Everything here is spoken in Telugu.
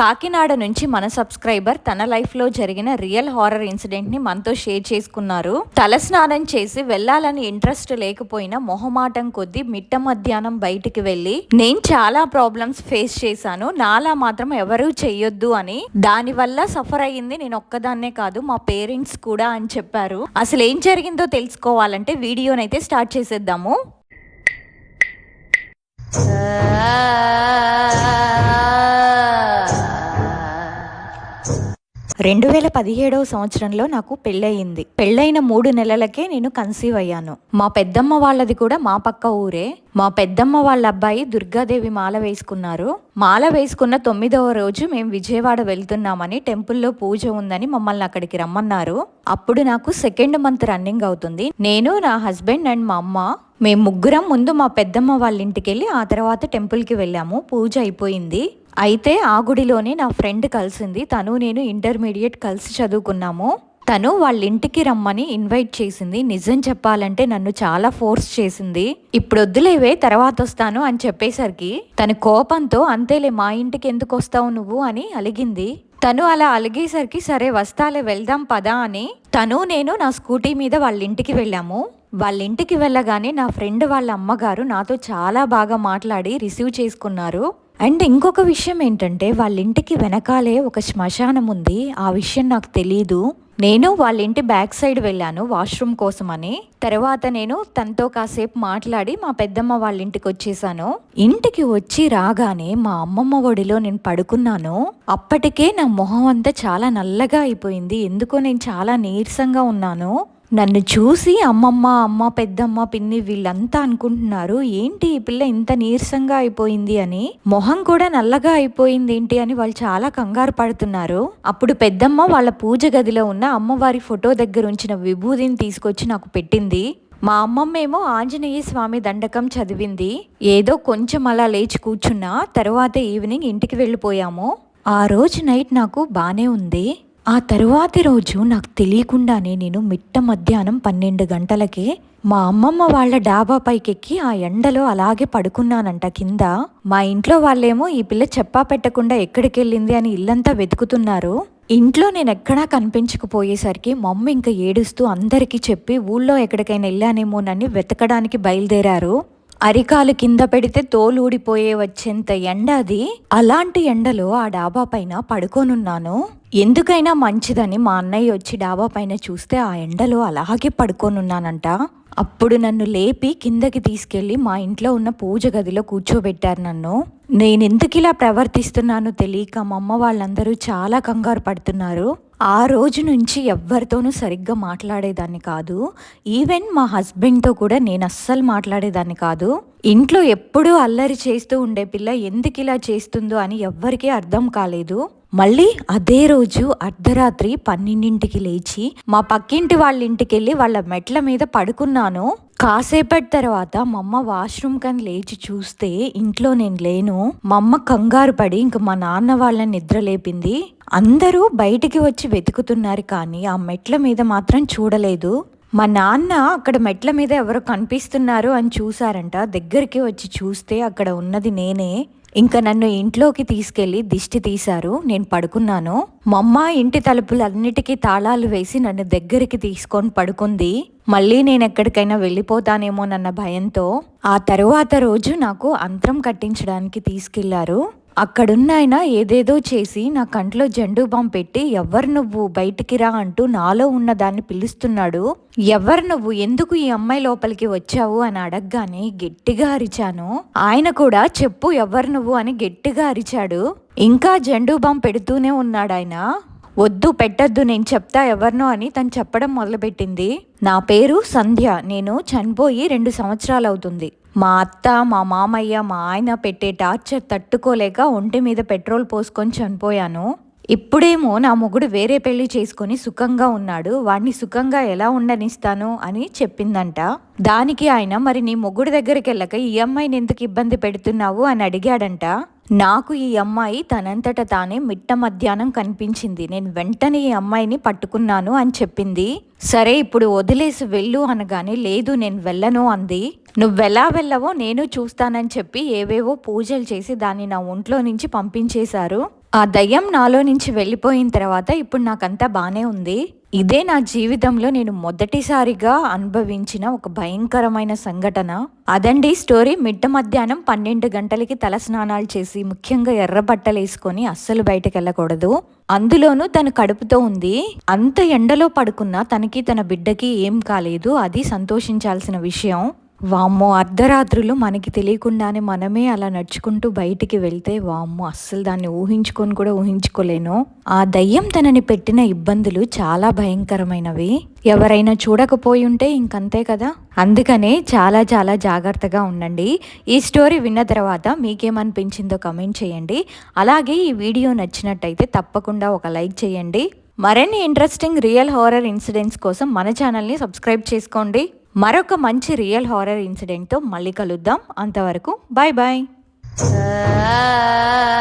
కాకినాడ నుంచి మన సబ్స్క్రైబర్ తన లైఫ్లో జరిగిన రియల్ హారర్ ఇన్సిడెంట్ని మనతో షేర్ చేసుకున్నారు. తల స్నానం చేసి వెళ్ళాలని ఇంట్రెస్ట్ లేకపోయినా మొహమాటం కొద్దీ మిట్ట మధ్యాహ్నం బయటికి వెళ్ళి నేను చాలా ప్రాబ్లమ్స్ ఫేస్ చేశాను నాలా మాత్రం ఎవరూ చెయ్యొద్దు అని. దాని వల్ల సఫర్ అయ్యింది నేను ఒక్కదాన్నే కాదు మా పేరెంట్స్ కూడా అని చెప్పారు. అసలు ఏం జరిగిందో తెలుసుకోవాలంటే వీడియోనైతే స్టార్ట్ చేసేద్దాము. రెండు వేల పదిహేడవ సంవత్సరంలో నాకు పెళ్ళయింది. పెళ్ళైన మూడు నెలలకే నేను కన్సీవ్ అయ్యాను. మా పెద్దమ్మ వాళ్ళది కూడా మా పక్క ఊరే. మా పెద్దమ్మ వాళ్ళ అబ్బాయి దుర్గాదేవి మాల వేసుకున్నారు. మాల వేసుకున్న తొమ్మిదవ రోజు మేము విజయవాడ వెళ్తున్నామని టెంపుల్లో పూజ ఉందని మమ్మల్ని అక్కడికి రమ్మన్నారు. అప్పుడు నాకు సెకండ్ మంత్ రన్నింగ్ అవుతుంది. నేను నా హస్బెండ్ అండ్ మా అమ్మ మేము ముగ్గురం ముందు మా పెద్దమ్మ వాళ్ళ ఇంటికి వెళ్ళి ఆ తర్వాత టెంపుల్కి వెళ్ళాము. పూజ అయిపోయింది. అయితే ఆ గుడిలోనే నా ఫ్రెండ్ కలిసింది. తను నేను ఇంటర్మీడియట్ కలిసి చదువుకున్నాము. తను వాళ్ళ ఇంటికి రమ్మని ఇన్వైట్ చేసింది. నిజం చెప్పాలంటే నన్ను చాలా ఫోర్స్ చేసింది. ఇప్పుడు వద్దులేవే తర్వాత వస్తాను అని చెప్పేసరికి తన కోపంతో అంతేలే మా ఇంటికి ఎందుకు వస్తావు నువ్వు? అని అలిగింది. తను అలా అలిగేసరికి సరే వస్తాలే వెళ్దాం పదా అని తను నేను నా స్కూటీ మీద వాళ్ళ ఇంటికి వెళ్ళాము. వాళ్ళ ఇంటికి వెళ్ళగానే నా ఫ్రెండ్ వాళ్ళ అమ్మగారు నాతో చాలా బాగా మాట్లాడి రిసీవ్ చేసుకున్నారు. అండ్ ఇంకొక విషయం ఏంటంటే వాళ్ళ ఇంటికి వెనకాలే ఒక శ్మశానం ఉంది. ఆ విషయం నాకు తెలీదు. నేను వాళ్ళ ఇంటి బ్యాక్ సైడ్ వెళ్ళాను వాష్రూమ్ కోసమని. తర్వాత నేను తనతో కాసేపు మాట్లాడి మా పెద్దమ్మ వాళ్ళ ఇంటికి వచ్చేసాను. ఇంటికి వచ్చి రాగానే మా అమ్మమ్మ ఒడిలో నేను పడుకున్నాను. అప్పటికే నా మొహం అంతా చాలా నల్లగా అయిపోయింది. ఎందుకో నేను చాలా నీరసంగా ఉన్నాను. నన్ను చూసి అమ్మమ్మ అమ్మ పెద్దమ్మ పిన్ని వీళ్ళంతా అనుకుంటున్నారు ఏంటి ఈ పిల్ల ఇంత నీరసంగా అయిపోయింది అని? మొహం కూడా నల్లగా అయిపోయింది ఏంటి అని వాళ్ళు చాలా కంగారు పడుతున్నారు. అప్పుడు పెద్దమ్మ వాళ్ళ పూజ గదిలో ఉన్న అమ్మవారి ఫోటో దగ్గర ఉంచిన విభూదిని తీసుకొచ్చి నాకు పెట్టింది. మా అమ్మమ్మ ఏమో ఆంజనేయ స్వామి దండకం చదివింది. ఏదో కొంచెం అలా లేచి కూర్చున్నా తర్వాత ఈవినింగ్ ఇంటికి వెళ్ళిపోయాము. ఆ రోజు నైట్ నాకు బాగానే ఉంది. ఆ తరువాతి రోజు నాకు తెలియకుండానే నేను మిట్ట మధ్యాహ్నం పన్నెండు గంటలకి మా అమ్మమ్మ వాళ్ళ డాబా పైకెక్కి ఆ ఎండలో అలాగే పడుకున్నానంట. కింద మా ఇంట్లో వాళ్ళేమో ఈ పిల్ల చెప్పా పెట్టకుండా ఎక్కడికెళ్ళింది అని ఇల్లంతా వెతుకుతున్నారు. ఇంట్లో నేను ఎక్కడా కనిపించకపోయేసరికి మమ్మీ ఇంకా ఏడుస్తూ అందరికీ చెప్పి ఊళ్ళో ఎక్కడికైనా వెళ్ళానేమోనని వెతకడానికి బయలుదేరారు. అరికాలు కింద పెడితే తోలు ఊడిపోయే వచ్చేంత ఎండ అది? అలాంటి ఎండలో ఆ డాబా పైన పడుకోనున్నాను. ఎందుకైనా మంచిదని మా అన్నయ్య వచ్చి డాబా పైన చూస్తే ఆ ఎండలో అలాగే పడుకోనున్నానంట. అప్పుడు నన్ను లేపి కిందకి తీసుకెళ్ళి మా ఇంట్లో ఉన్న పూజ గదిలో కూర్చోబెట్టారు నన్ను. నేను ఎందుకు ఇలా ప్రవర్తిస్తున్నానో తెలియక మా అమ్మ వాళ్ళందరూ చాలా కంగారు పడుతున్నారు. ఆ రోజు నుంచి ఎవ్వరితోనూ సరిగ్గా మాట్లాడేదాన్ని కాదు. ఈవెన్ మా హస్బెండ్తో కూడా నేను అస్సలు మాట్లాడేదాన్ని కాదు. ఇంట్లో ఎప్పుడూ అల్లరి చేస్తూ ఉండే పిల్ల ఎందుకు ఇలా చేస్తుందో అని ఎవ్వరికీ అర్థం కాలేదు. మళ్ళీ అదే రోజు అర్ధరాత్రి పన్నెండింటికి లేచి మా పక్కింటి వాళ్ళ ఇంటికి వెళ్ళి వాళ్ళ మెట్ల మీద పడుకున్నాను. కాసేపటి తర్వాత మా అమ్మ వాష్రూమ్ కని లేచి చూస్తే ఇంట్లో నేను లేను. మా అమ్మ కంగారు పడి ఇంక మా నాన్న వాళ్ళని నిద్ర లేపింది. అందరూ బయటికి వచ్చి వెతుకుతున్నారు కానీ ఆ మెట్ల మీద మాత్రం చూడలేదు. మా నాన్న అక్కడ మెట్ల మీద ఎవరో కనిపిస్తున్నారు అని చూసారంట దగ్గరికి వచ్చి చూస్తే అక్కడ ఉన్నది నేనే. ఇంకా నన్ను ఇంట్లోకి తీసుకెళ్ళి దిష్టి తీశారు. నేను పడుకున్నాను. మా అమ్మ ఇంటి తలుపులన్నిటికీ తాళాలు వేసి నన్ను దగ్గరికి తీసుకొని పడుకుంది. మళ్ళీ నేను ఎక్కడికైనా వెళ్ళిపోతానేమోనన్న భయంతో ఆ తరువాత రోజు నాకు అంతరం కట్టించడానికి తీసుకెళ్ళారు. అక్కడున్న ఆయన ఏదేదో చేసి నా కంట్లో జెండు బాంబు పెట్టి ఎవరు నువ్వు బయటికి రా అంటూ నాలో ఉన్న దాన్ని పిలుస్తున్నాడు? ఎవరు నువ్వు? ఎందుకు ఈ అమ్మాయి లోపలికి వచ్చావు? అని అడగగానే గట్టిగా అరిచాను. ఆయన కూడా చెప్పు ఎవరు నువ్వు? అని గట్టిగా అరిచాడు. ఇంకా జెండు బాంబు పెడుతూనే ఉన్నాడు ఆయన వద్దు పెట్టద్దు నేను చెప్తా ఎవరినో అని తను చెప్పడం మొదలుపెట్టింది. నా పేరు సంధ్య నేను చనిపోయి రెండు సంవత్సరాలు అవుతుంది మా అత్త మా మామయ్య మా ఆయన పెట్టే టార్చర్ తట్టుకోలేక ఒంటి మీద పెట్రోల్ పోసుకొని చనిపోయాను. ఇప్పుడేమో నా మొగుడు వేరే పెళ్ళి చేసుకొని సుఖంగా ఉన్నాడు. వాడిని సుఖంగా ఎలా ఉండనిస్తాను అని చెప్పిందంట. దానికి ఆయన మరి నీ మొగుడు దగ్గరికి వెళ్ళక ఈఎంఐని ఎందుకు ఇబ్బంది పెడుతున్నావు? అని అడిగాడంట. నాకు ఈ అమ్మాయి తనంతట తానే మిట్ట మధ్యాహ్నం కనిపించింది. నేను వెంటనే ఈ అమ్మాయిని పట్టుకున్నాను అని చెప్పింది. సరే ఇప్పుడు వదిలేసి వెళ్ళు అనగానే లేదు నేను వెళ్ళను అంది. నువ్వెలా వెళ్ళవో నేను చూస్తానని చెప్పి ఏవేవో పూజలు చేసి దాన్ని నా ఒంట్లో నుంచి పంపించేశారు. ఆ దయ్యం నాలో నుంచి వెళ్ళిపోయిన తర్వాత ఇప్పుడు నాకంతా బానే ఉంది. ఇదే నా జీవితంలో నేను మొదటిసారిగా అనుభవించిన ఒక భయంకరమైన సంఘటన. అదండి స్టోరీ మిట్ట మధ్యాహ్నం పన్నెండు గంటలకి తల స్నానాలు చేసి ముఖ్యంగా ఎర్ర బట్టలు వేసుకొని అస్సలు బయటకు వెళ్ళకూడదు. అందులోనూ తను కడుపుతో ఉంది. అంత ఎండలో పడుకున్నా తనకి తన బిడ్డకి ఏం కాలేదు. అది సంతోషించాల్సిన విషయం. వామ్మో అర్ధరాత్రులు మనకి తెలియకుండానే మనమే అలా నడుచుకుంటూ బయటికి వెళ్తే వామ్మో అస్సలు దాన్ని ఊహించుకొని కూడా ఊహించుకోలేను. ఆ దయ్యం తనని పెట్టిన ఇబ్బందులు చాలా భయంకరమైనవి. ఎవరైనా చూడకపోయి ఉంటే ఇంకంతే కదా? అందుకనే చాలా చాలా జాగ్రత్తగా ఉండండి. ఈ స్టోరీ విన్న తర్వాత మీకేమనిపించిందో కమెంట్ చేయండి. అలాగే ఈ వీడియో నచ్చినట్టయితే తప్పకుండా ఒక లైక్ చేయండి. మరిన్ని ఇంట్రెస్టింగ్ రియల్ హారర్ ఇన్సిడెంట్స్ కోసం మన ఛానల్ని సబ్స్క్రైబ్ చేసుకోండి. మరొక మంచి రియల్ హారర్ ఇన్సిడెంట్తో మళ్ళీ కలుద్దాం. అంతవరకు బాయ్ బాయ్ ah